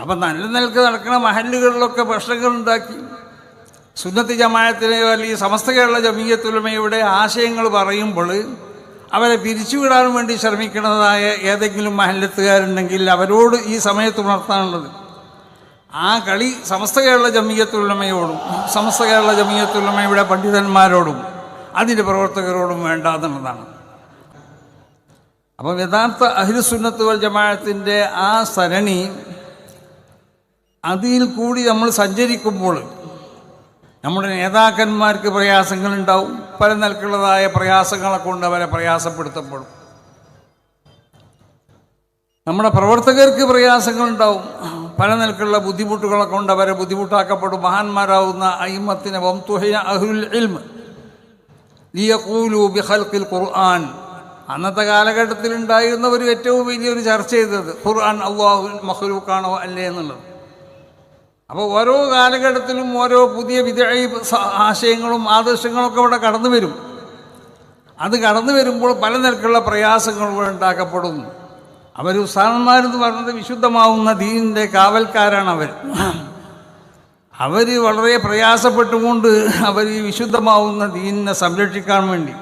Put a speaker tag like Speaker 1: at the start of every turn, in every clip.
Speaker 1: അപ്പം നല്ല നിലയ്ക്ക് നടക്കുന്ന മഹല്ലുകളിലൊക്കെ പ്രശ്നങ്ങൾ ഉണ്ടാക്കി സുന്നത്തി ജമായത്തിനെയോ അല്ലെങ്കിൽ സമസ്ത കേരള ജമീയത്തുലമയുടെ ആശയങ്ങൾ പറയുമ്പോൾ അവരെ പിരിച്ചുവിടാൻ വേണ്ടി ശ്രമിക്കുന്നതായ ഏതെങ്കിലും മഹല്ലത്തുകാരുണ്ടെങ്കിൽ അവരോട് ഈ സമയത്ത് ഉണർത്താനുള്ളത്. ആ കളി സമസ്ത കേരള ജമീയത്തുലമയോടും സമസ്ത കേരള ജമീയത്തുലമയുടെ പണ്ഡിതന്മാരോടും അതിന്റെ പ്രവർത്തകരോടും വേണ്ട എന്നുള്ളതാണ്. അപ്പം യഥാർത്ഥ അഹിലുസുന്നത്ത് വൽ ജമാഅത്തിന്റെ ആ സരണി അതിൽ കൂടി നമ്മൾ സഞ്ചരിക്കുമ്പോൾ നമ്മുടെ നേതാക്കന്മാർക്ക് പ്രയാസങ്ങളുണ്ടാവും. പല നിലക്കുള്ളതായ പ്രയാസങ്ങളെ കൊണ്ട് അവരെ പ്രയാസപ്പെടുത്തപ്പെടും നമ്മുടെ പ്രവർത്തകർക്ക് പ്രയാസങ്ങളുണ്ടാവും. പല നിലക്കുള്ള ബുദ്ധിമുട്ടുകളെ കൊണ്ട് അവരെ ബുദ്ധിമുട്ടാക്കപ്പെടും. മഹാന്മാരാവുന്ന അയിമത്തിന് ബിഖൽഖിൽ ഖുർആൻ. അന്നത്തെ കാലഘട്ടത്തിൽ ഉണ്ടായിരുന്നവർ ഏറ്റവും വലിയൊരു ചർച്ച ചെയ്തത് ഖുർആൻ അള്ളാഹു മഹ്ലൂക്കാണോ അല്ലേ എന്നുള്ളത്. അപ്പോൾ ഓരോ കാലഘട്ടത്തിലും ഓരോ പുതിയ വിധ ആശയങ്ങളും ആദർശങ്ങളൊക്കെ ഇവിടെ കടന്നു വരും. അത് കടന്നു വരുമ്പോൾ പല നിരക്കുള്ള പ്രയാസങ്ങൾ ഇവിടെ ഉണ്ടാക്കപ്പെടും. അവർ ഉസ്താദന്മാരെന്ന് പറഞ്ഞത് വിശുദ്ധമാവുന്ന ദീനിന്റെ കാവൽക്കാരാണ് അവർ അവർ വളരെ പ്രയാസപ്പെട്ടുകൊണ്ട് അവർ ഈ വിശുദ്ധമാവുന്ന ദീനിനെ സംരക്ഷിക്കാൻ വേണ്ടി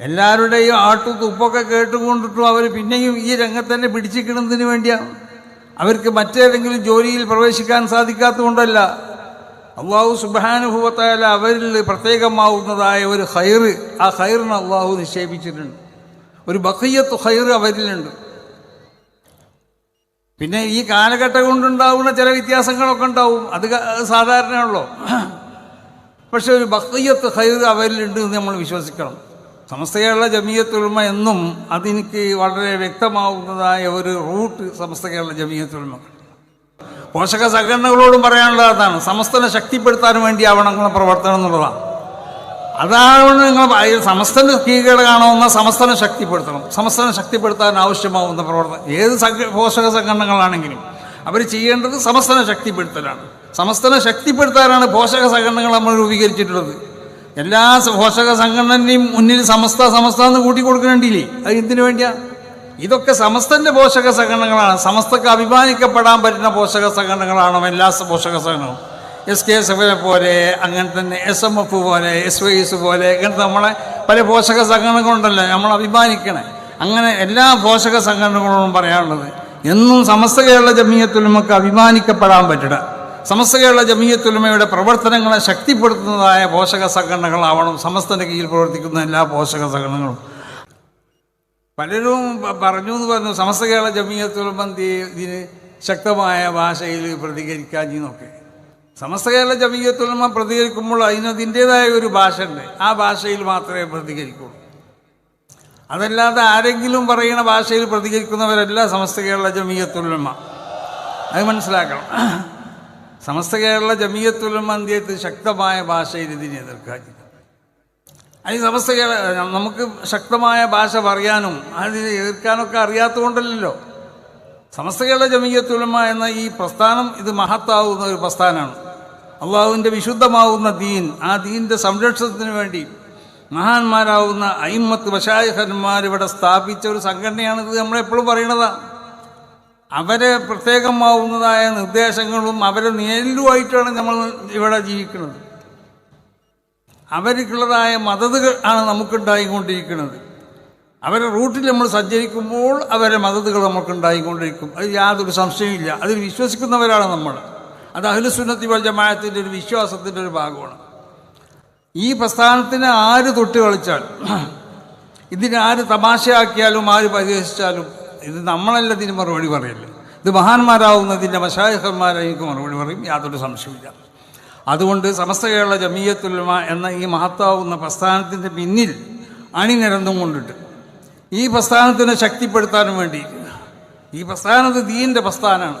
Speaker 1: എല്ലാവരുടെയും ആട്ടു തുപ്പൊക്കെ കേട്ടുകൊണ്ടിട്ടും അവർ പിന്നെയും ഈ രംഗത്തന്നെ തന്നെ പിടിച്ചിരിക്കുന്നതിന് വേണ്ടിയാണ് അവർക്ക് മറ്റേതെങ്കിലും ജോലിയിൽ പ്രവേശിക്കാൻ സാധിക്കാത്തതുകൊണ്ടല്ല. അള്ളാഹു സുബാനുഭവത്തായാലും അവരിൽ പ്രത്യേകമാവുന്നതായ ഒരു ഹൈറ് ആ ഹൈറിന് അള്ളാഹു നിക്ഷേപിച്ചിട്ടുണ്ട്. ഒരു ബക്കയ്യത്ത് ഹൈറ് അവരിലുണ്ട്. പിന്നെ ഈ കാലഘട്ടം കൊണ്ടുണ്ടാവുന്ന ചില വ്യത്യാസങ്ങളൊക്കെ ഉണ്ടാവും. അത് സാധാരണയുള്ളൂ പക്ഷെ ഒരു ബക്കയ്യത്ത് ഹൈറ് അവരിലുണ്ട് എന്ന് നമ്മൾ വിശ്വസിക്കണം. സമസ്ത ജമീയത്തുൽമ എന്നും അതെനിക്ക് വളരെ വ്യക്തമാവുന്നതായ ഒരു റൂട്ട് സമസ്ത കേരള ജമീയത്തുൽമ പോഷക സംഘടനകളോടും പറയാനുള്ളത് അതാണ്. സമസ്തനെ ശക്തിപ്പെടുത്താൻ വേണ്ടിയാവണം നിങ്ങളെ പ്രവർത്തനം എന്നുള്ളതാണ്. അതാണ് നിങ്ങൾ സമസ്തന്റെ സമസ്തന്റെ കാണുന്ന സമസ്തനെ ശക്തിപ്പെടുത്തണം. സമസ്തനെ ശക്തിപ്പെടുത്താൻ ആവശ്യമാവുന്ന പ്രവർത്തനം. ഏത് പോഷക സംഘടനകളാണെങ്കിലും അവർ ചെയ്യേണ്ടത് സമസ്തനെ ശക്തിപ്പെടുത്തലാണ്. സമസ്തനെ ശക്തിപ്പെടുത്താനാണ് പോഷക സംഘടനകൾ നമ്മൾ രൂപീകരിച്ചിട്ടുള്ളത്. എല്ലാ പോഷക സംഘടനയും മുന്നിൽ സമസ്ത സമസ്ത എന്ന് കൂട്ടി കൊടുക്കണേണ്ടിയില്ലേ അത് എന്തിനു വേണ്ടിയാ? ഇതൊക്കെ സമസ്തന്റെ പോഷക സംഘടനകളാണ്. സമസ്തക്ക് അഭിമാനിക്കപ്പെടാൻ പറ്റുന്ന പോഷക സംഘടനകളാണ് എല്ലാ പോഷക സംഘടനകളും. എസ് കെ എസ് എഫിനെ പോലെ അങ്ങനെ തന്നെ എസ് എം എഫ് പോലെ എസ് വൈ എസ് പോലെ ഇങ്ങനത്തെ നമ്മളെ പല പോഷക സംഘടനകളുണ്ടല്ലോ. നമ്മൾ അഭിമാനിക്കണേ. അങ്ങനെ എല്ലാ പോഷക സംഘടനകളോടും പറയാനുള്ളത് എന്നും സമസ്ത കേരള ജമീയത്തിൽ നമുക്ക് അഭിമാനിക്കപ്പെടാൻ പറ്റില്ല സമസ്ത കേരള ജമീയത്തുലമയുടെ പ്രവർത്തനങ്ങളെ ശക്തിപ്പെടുത്തുന്നതായ പോഷക സംഘടനകളാവണം സമസ്തന്റെ കീഴിൽ പ്രവർത്തിക്കുന്ന എല്ലാ പോഷക സംഘടനകളും. പലരും പറഞ്ഞു എന്ന് പറഞ്ഞു സമസ്ത കേരള ജമീയത്തുലമന്തി ഇതിന് ശക്തമായ ഭാഷയിൽ പ്രതികരിക്കാഞ്ഞെന്നൊക്കെ സമസ്ത കേരള ജമീയത്തുലമ പ്രതികരിക്കുമ്പോൾ അതിനതിന്റെതായ ഒരു ഭാഷ ഉണ്ട്. ആ ഭാഷയിൽ മാത്രമേ പ്രതികരിക്കുള്ളൂ. അതല്ലാതെ ആരെങ്കിലും പറയുന്ന ഭാഷയിൽ പ്രതികരിക്കുന്നവരല്ല സമസ്ത കേരള ജമീയത്തുലമ അത് മനസ്സിലാക്കണം. സമസ്ത കേരള ജമീയത്തുലമ എന്തിയത്ത് ശക്തമായ ഭാഷയിൽ ഇതിനെ എതിർക്കാൻ അതിന് സമസ്ത കേരള നമുക്ക് ശക്തമായ ഭാഷ പറയാനും അതിനെ എതിർക്കാനൊക്കെ അറിയാത്തതുകൊണ്ടല്ലോ സമസ്ത കേരള ജമീയത്തുലമ എന്ന ഈ പ്രസ്ഥാനം ഇത് മഹത്താവുന്ന ഒരു പ്രസ്ഥാനമാണ്. അള്ളാഹുവിന്റെ വിശുദ്ധമാവുന്ന ദീൻ ആ ദീന്റെ സംരക്ഷണത്തിന് വേണ്ടി മഹാന്മാരാവുന്ന അയിമത്ത് വശായഹന്മാരിവിടെ സ്ഥാപിച്ച ഒരു സംഘടനയാണിത് നമ്മളെപ്പോഴും പറയണതാണ്. അവരെ പ്രത്യേകമാവുന്നതായ നിർദ്ദേശങ്ങളും അവരെ നേരിലുമായിട്ടാണ് നമ്മൾ ഇവിടെ ജീവിക്കുന്നത്. അവർക്കുള്ളതായ മതതുകൾ ആണ് നമുക്കുണ്ടായിക്കൊണ്ടിരിക്കുന്നത്. അവരെ റൂട്ടിൽ നമ്മൾ സഞ്ചരിക്കുമ്പോൾ അവരെ മതതുകൾ നമുക്കുണ്ടായിക്കൊണ്ടിരിക്കും. അത് യാതൊരു സംശയമില്ല അതിൽ വിശ്വസിക്കുന്നവരാണ് നമ്മൾ. അത് അഹ്ലുസുന്നത്തി വൽ ജമായത്തിന്റെ ഒരു വിശ്വാസത്തിന്റെ ഒരു ഭാഗമാണ്. ഈ പ്രസ്ഥാനത്തിന് ആര് തൊട്ട് കളിച്ചാൽ ഇതിനെ ആര് തമാശയാക്കിയാലും ആര് പരിഹസിച്ചാലും ഇത് നമ്മളല്ല ഇതിന് മറുപടി പറയല്ലേ ഇത് മഹാന്മാരാവുന്നതിന്റെ മഷായഹന്മാരായിരിക്കും മറുപടി പറയും യാതൊരു സംശയമില്ല അതുകൊണ്ട് സമസ്ത കേരള ജമീയത്തുലമ എന്ന ഈ മഹത്താവുന്ന പ്രസ്ഥാനത്തിന്റെ പിന്നിൽ അണിനിരന്നും കൊണ്ടിട്ട് ഈ പ്രസ്ഥാനത്തിനെ ശക്തിപ്പെടുത്താനും വേണ്ടി ഈ പ്രസ്ഥാനത്ത് ദീന്റെ പ്രസ്ഥാനമാണ്.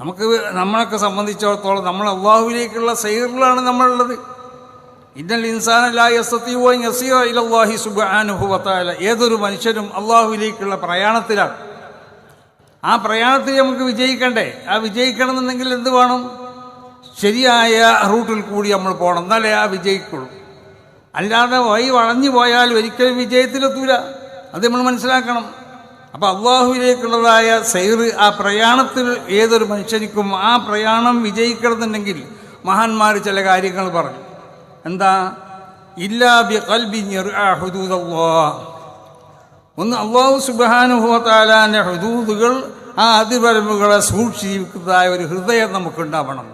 Speaker 1: നമുക്ക് നമ്മളൊക്കെ സംബന്ധിച്ചിടത്തോളം നമ്മൾ അള്ളാഹുവിലേക്കുള്ള സൈറിലാണ് നമ്മളുള്ളത്. ഇന്നൽ ഇൻസാനല്ലാഹി സുബാനുഭവത്തായ ഏതൊരു മനുഷ്യനും അള്ളാഹുവിലേക്കുള്ള പ്രയാണത്തിലാണ്. ആ പ്രയാണത്തിൽ നമുക്ക് വിജയിക്കണ്ടേ? ആ വിജയിക്കണം എന്നുണ്ടെങ്കിൽ എന്ത് വേണം? ശരിയായ റൂട്ടിൽ കൂടി നമ്മൾ പോകണം. എന്നാലേ ആ വിജയിക്കുള്ളൂ. അല്ലാതെ വഴി വളഞ്ഞു പോയാൽ ഒരിക്കലും വിജയത്തിലെത്തൂല. അത് നമ്മൾ മനസ്സിലാക്കണം. അപ്പം അള്ളാഹുവിലേക്കുള്ളതായ സൈറ് ആ പ്രയാണത്തിൽ ഏതൊരു മനുഷ്യനിക്കും ആ പ്രയാണം വിജയിക്കണമെന്നുണ്ടെങ്കിൽ മഹാന്മാർ ചില കാര്യങ്ങൾ പറഞ്ഞു. എന്താ? ഇല്ലാ ബി കൽബി ഒന്ന് അള്ളാഹു സുബാനുഹോത്താലാന്റെ ഹുദൂദുകൾ ആ അതിപരമ്പുകളെ സൂക്ഷിക്കുന്നതായ ഒരു ഹൃദയം നമുക്കുണ്ടാവണം.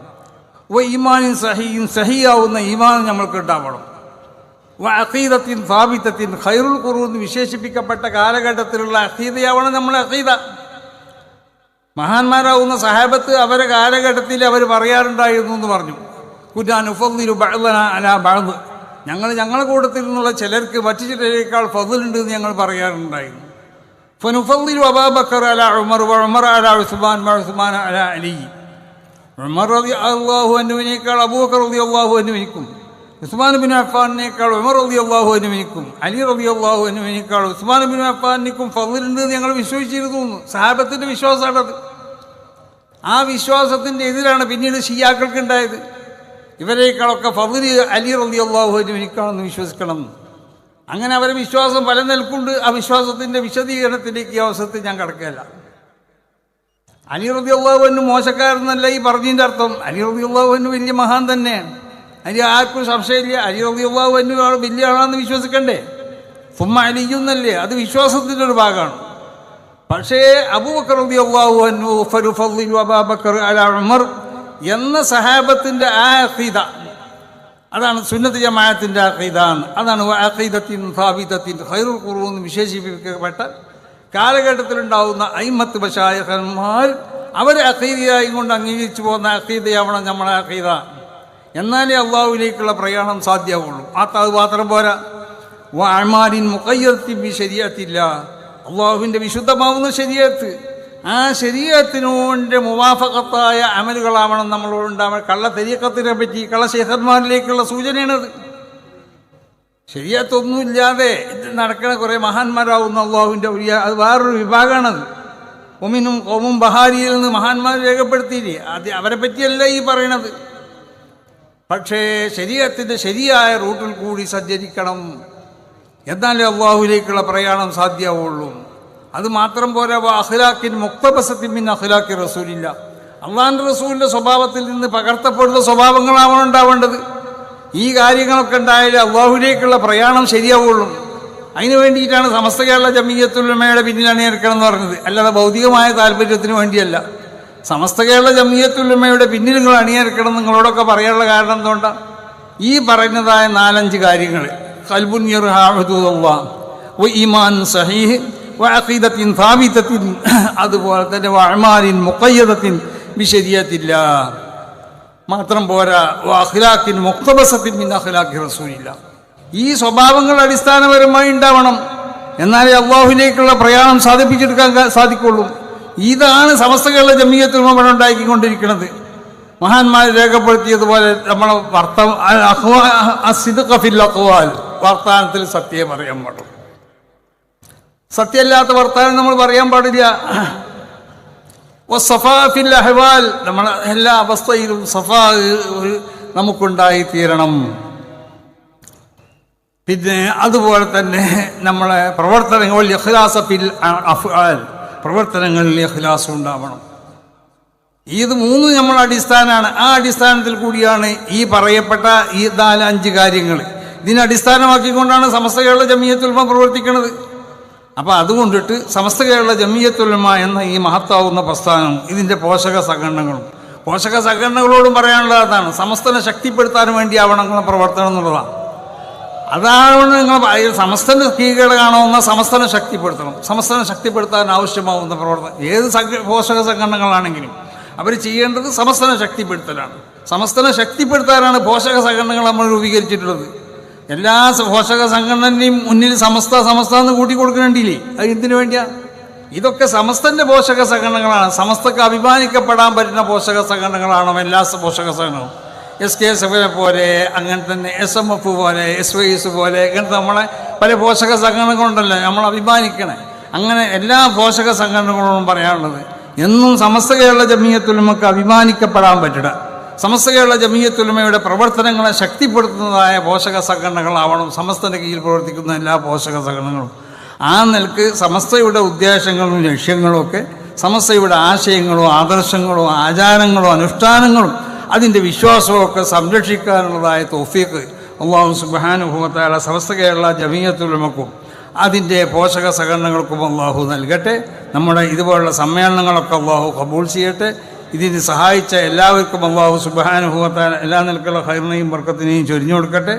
Speaker 1: ഓ ഈമാനും സഹിയും സഹിയാവുന്ന ഈമാൻ നമ്മൾക്ക് ഉണ്ടാവണം വ അഖീദത്തിൻ സ്ഥാപിത്തത്തിൻ ഖൈറുൽ കുറു എന്ന് വിശേഷിപ്പിക്കപ്പെട്ട കാലഘട്ടത്തിലുള്ള അഖീദയാവണം നമ്മൾ അഖീദ. മഹാന്മാരാവുന്ന സഹാബത്ത് അവരെ കാലഘട്ടത്തിൽ അവർ പറയാറുണ്ടായിരുന്നു എന്ന് പറഞ്ഞു. ബഅദ് ഞങ്ങൾ ഞങ്ങളുടെ കൂട്ടത്തിൽ നിന്നുള്ള ചിലർക്ക് മറ്റു ചിലരേക്കാൾ ഫതിലുണ്ട് എന്ന് ഞങ്ങൾ പറയാറുണ്ടായിരുന്നു. ഫനുഫദ്ദിലു അബാബക്കർ അല ഉമർ ഉമർ അല ഉസ്മാൻ ഉസ്മാൻ അല അലി. ഉമർ അലി അള്ളാഹു അനുവിനേക്കാൾ അബൂബക്കർ അലി അള്ളാഹു അനുവിനിക്കും ഉസ്മാൻ ബിൻ അഫ്ഫാനിനേക്കാൾ ഉമർ അലി അള്ളാഹു അനുവിനിക്കും അലി റബി അള്ളാഹു അനുവിനേക്കാൾ ഉസ്മാൻ ബിൻ അഫ്ഫാനിക്കും ഫതിലുണ്ട് എന്ന് ഞങ്ങൾ വിശ്വസിച്ചിരുന്നു. സാഹബത്തിന്റെ വിശ്വാസമാണത്. ആ വിശ്വാസത്തിന്റെ എതിരാണ് പിന്നീട് ഷിയാക്കൾക്ക് ഉണ്ടായത് ഇവരേക്കാളൊക്കെ ഫവരി അലി റലി അള്ളാഹുവിനിക്കാണെന്ന് വിശ്വസിക്കണം. അങ്ങനെ അവരെ വിശ്വാസം പല നിൽക്കുണ്ട് ആ വിശ്വാസത്തിന്റെ വിശദീകരണത്തിലേക്ക് ഈ അവസരത്തിൽ ഞാൻ കിടക്കുകയല്ല. അലി റബി അള്ളാഹുവിന് മോശക്കാരെന്നല്ല ഈ പറഞ്ഞതിന്റെ അർത്ഥം. അലി റബി അള്ളാഹുവിന് വലിയ മഹാൻ തന്നെയാണ് അതിൽ ആർക്കും സംശയമില്ല. അലി റബി അള്ളാഹുവിന് വലിയ ആളാണെന്ന് വിശ്വസിക്കണ്ടേ? സുമ്മ അലിയുന്നല്ലേ അത് വിശ്വാസത്തിന്റെ ഒരു ഭാഗമാണ്. പക്ഷേ അബൂബക്കർ റബി അള്ളാഹു അബാബക്കർ അല ഉമർ എന്ന സഹാബത്തിന്റെ ആ അഖീദ അതാണ് സുന്നത്ത് ജമാഅത്തിന്റെ അഖീദാണ് അതാണ് അഖീദത്തിൻ സാബിദത്തിൻ ഹൈറുൽ ഖുറു എന്ന് വിശേഷിപ്പിക്കപ്പെട്ട കാലഘട്ടത്തിലുണ്ടാവുന്ന അയിമത്ത് ബഷായഹന്മാർ അവരെ അഖീദയായി കൊണ്ട് അംഗീകരിച്ചു പോകുന്ന അഖീദയാവണം നമ്മുടെ അഖീദ എന്നാലേ അള്ളാഹുവിലേക്കുള്ള പ്രയാണം സാധ്യമാവുള്ളൂ. ആ അത് മാത്രം പോരാ. വാമാരിൻ മുഖയ്യത്തിൻ ശരിയത്തില്ല അള്ളാഹുവിന്റെ വിശുദ്ധമാവുന്ന ശരീരത്ത് ആ ശരീരത്തിനോന്റെ മുവാഫകത്തായ അമലുകളാവണം നമ്മളോടുണ്ടാവണം. കള്ള തെരീക്കത്തിനെ പറ്റി കള്ള ശേഖന്മാരിലേക്കുള്ള സൂചനയാണത് ഇത് നടക്കണ കുറേ മഹാന്മാരാവുന്ന അള്ളാഹുവിന്റെ ഒരു അത് വേറൊരു വിഭാഗമാണത്. ഒമിനും ഒമും ബഹാരിയിൽ നിന്ന് മഹാന്മാർ രേഖപ്പെടുത്തിയില്ലേ? അത് അവരെ പറ്റിയല്ല ഈ പറയണത്. പക്ഷേ ശരീരത്തിന്റെ ശരിയായ റൂട്ടിൽ കൂടി സഞ്ചരിക്കണം. എന്നാലേ അള്ളാഹുവിലേക്കുള്ള പ്രയാണം സാധ്യമാവുള്ളൂ അത് മാത്രം പോരാ അഹ്ലാഖിൻ മുക്തബസത്തിൻ മിൻ അഖിലാക്കി റസൂലില്ല. അള്ളാഹിന്റെ റസൂലിന്റെ സ്വഭാവത്തിൽ നിന്ന് പകർത്തപ്പെടുന്ന സ്വഭാവങ്ങളാവണം ഉണ്ടാവേണ്ടത്. ഈ കാര്യങ്ങളൊക്കെ ഉണ്ടായാലേ അള്ളാഹുലേക്കുള്ള പ്രയാണം ശരിയാവുള്ളൂ. അതിന് വേണ്ടിയിട്ടാണ് സമസ്ത കേരള ജമീയത്തുലമയുടെ പിന്നിലാണ് നിൽക്കണം എന്ന് പറഞ്ഞത്. അല്ലാതെ ഭൗതികമായ താല്പര്യത്തിന് വേണ്ടിയല്ല. സമസ്ത കേരള ജമീയത്തുലമയുടെ പിന്നിൽ നിങ്ങൾ അണിയേർക്കണം നിങ്ങളോടൊക്കെ പറയാനുള്ള കാരണം എന്തുകൊണ്ടാണ് ഈ പറയുന്നതായ നാലഞ്ച് കാര്യങ്ങൾ കൽബുൻ ഇമാൻ സഹീഹ് വഅഖീദത്തിൻ ഥാബിതത്തിൻ അതുപോലെ തന്നെ വഅമാലിൻ മുഖയ്യദത്തിൻ ബിശരിയത്തില്ല. മാത്രം പോരാ അഖിലാക്കിൻ മുക്തബസത്തിൻ മിൻ അഖിലാഖി റസൂലില്ല. ഈ സ്വഭാവങ്ങൾ അടിസ്ഥാനപരമായി ഉണ്ടാവണം. എന്നാലേ അള്ളാഹുവിലേക്കുള്ള പ്രയാണം സാധിപ്പിച്ചെടുക്കാൻ സാധിക്കുള്ളൂ. ഇതാണ് സമസ്തകളുടെ ജമീയത്തിൽ നമ്മൾ ഉണ്ടാക്കിക്കൊണ്ടിരിക്കുന്നത്. മഹാന്മാർ രേഖപ്പെടുത്തിയതുപോലെ നമ്മളെ വർത്ത അഖ്വാൽ. വർത്തമാനത്തിൽ സത്യം അറിയാൻ പാടും സത്യമല്ലാത്ത വർത്തമാനം നമ്മൾ പറയാൻ പാടില്ല. സഫാഫിൽ അഹ്വാൽ നമ്മൾ എല്ലാ അവസ്ഥയിലും സഫാ നമുക്കുണ്ടായി തീരണം പിന്നെ അതുപോലെ തന്നെ നമ്മളെ പ്രവർത്തനങ്ങളിൽ ഇഖ്ലാസഫിൽ അഫ്ആൽ പ്രവർത്തനങ്ങളിൽ ഇഖ്ലാസ് ഉണ്ടാവണം. ഇത് മൂന്നും നമ്മൾ അടിസ്ഥാനമാണ്. ആ അടിസ്ഥാനത്തിൽ കൂടിയാണ് ഈ പറയപ്പെട്ട ഈ നാല് അഞ്ച് കാര്യങ്ങൾ. ഇതിനെ അടിസ്ഥാനമാക്കിക്കൊണ്ടാണ് സമസ്ത കേരള ജമീയത്തുൽമ പ്രവർത്തിക്കുന്നത് അപ്പോൾ അതുകൊണ്ടിട്ട് സമസ്ത കേരള ജമീയത്തുലമ എന്ന ഈ മഹത്താവുന്ന പ്രസ്ഥാനം ഇതിന്റെ പോഷക സംഘടനകളും. പോഷക സംഘടനകളോടും പറയാനുള്ളത് അതാണ്. സമസ്തനെ ശക്തിപ്പെടുത്താൻ വേണ്ടി ആവണം നിങ്ങളെ പ്രവർത്തനം എന്നുള്ളതാണ്. അതാണ് നിങ്ങൾ സമസ്തന്റെ കാണാവുന്ന സമസ്തനെ ശക്തിപ്പെടുത്തണം. സമസ്തനെ ശക്തിപ്പെടുത്താൻ ആവശ്യമാവുന്ന പ്രവർത്തനം. ഏത് പോഷക സംഘടനകളാണെങ്കിലും അവർ ചെയ്യേണ്ടത് സമസ്തനെ ശക്തിപ്പെടുത്തലാണ്. സമസ്തനെ ശക്തിപ്പെടുത്താനാണ് പോഷക സംഘടനകൾ നമ്മൾ രൂപീകരിച്ചിട്ടുള്ളത്. എല്ലാ പോഷക സംഘടനയും മുന്നിൽ സമസ്ത സമസ്ത എന്ന് കൂട്ടി കൊടുക്കണ്ടില്ലേ അത് എന്തിനു വേണ്ടിയാ? ഇതൊക്കെ സമസ്തന്റെ പോഷക സംഘടനകളാണ്. സമസ്തക്ക് അഭിമാനിക്കപ്പെടാൻ പറ്റുന്ന പോഷക സംഘടനകളാണ് എല്ലാ പോഷക സംഘടനകളും. എസ് കെ എസ് എഫിനെ പോലെ അങ്ങനെ തന്നെ എസ് എം എഫ് പോലെ എസ് വൈ എസ് പോലെ ഇങ്ങനത്തെ നമ്മളെ പല പോഷക സംഘടനകളുണ്ടല്ലോ. നമ്മൾ അഭിമാനിക്കണേ. അങ്ങനെ എല്ലാ പോഷക സംഘടനകളോടും പറയാനുള്ളത് എന്നും സമസ്ത കേരള ജമീയത്തുലമക്ക് അഭിമാനിക്കപ്പെടാൻ പറ്റില്ല സമസ്ത കേരള ജമീയത്തുലമയുടെ പ്രവർത്തനങ്ങളെ ശക്തിപ്പെടുത്തുന്നതായ പോഷക സംഘടനകളാവണം സമസ്തന്റെ കീഴിൽ പ്രവർത്തിക്കുന്ന എല്ലാ പോഷക സംഘടനകളും. ആ നിലയ്ക്ക് സമസ്തയുടെ ഉദ്ദേശങ്ങളും ലക്ഷ്യങ്ങളും ഒക്കെ സമസ്തയുടെ ആശയങ്ങളോ ആദർശങ്ങളോ ആചാരങ്ങളോ അനുഷ്ഠാനങ്ങളും അതിന്റെ വിശ്വാസവും ഒക്കെ സംരക്ഷിക്കാനുള്ളതായ തോഫീക്ക് അള്ളാഹു സുബാനുഭവത്തായ സമസ്ത കേരള ജമീയത്തുലമക്കും അതിന്റെ പോഷക സഹകരണങ്ങൾക്കും അള്ളാഹു നൽകട്ടെ. നമ്മുടെ ഇതുപോലുള്ള സമ്മേളനങ്ങളൊക്കെ അള്ളാഹു കബൂൾ ചെയ്യട്ടെ. ഇതിന് സഹായിച്ച എല്ലാവർക്കും അള്ളാഹു സുബാനുഭവത്താൻ എല്ലാ നിലക്കുള്ള ഹൈറിനെയും വർക്കത്തിനെയും ചൊരിഞ്ഞു കൊടുക്കട്ടെ.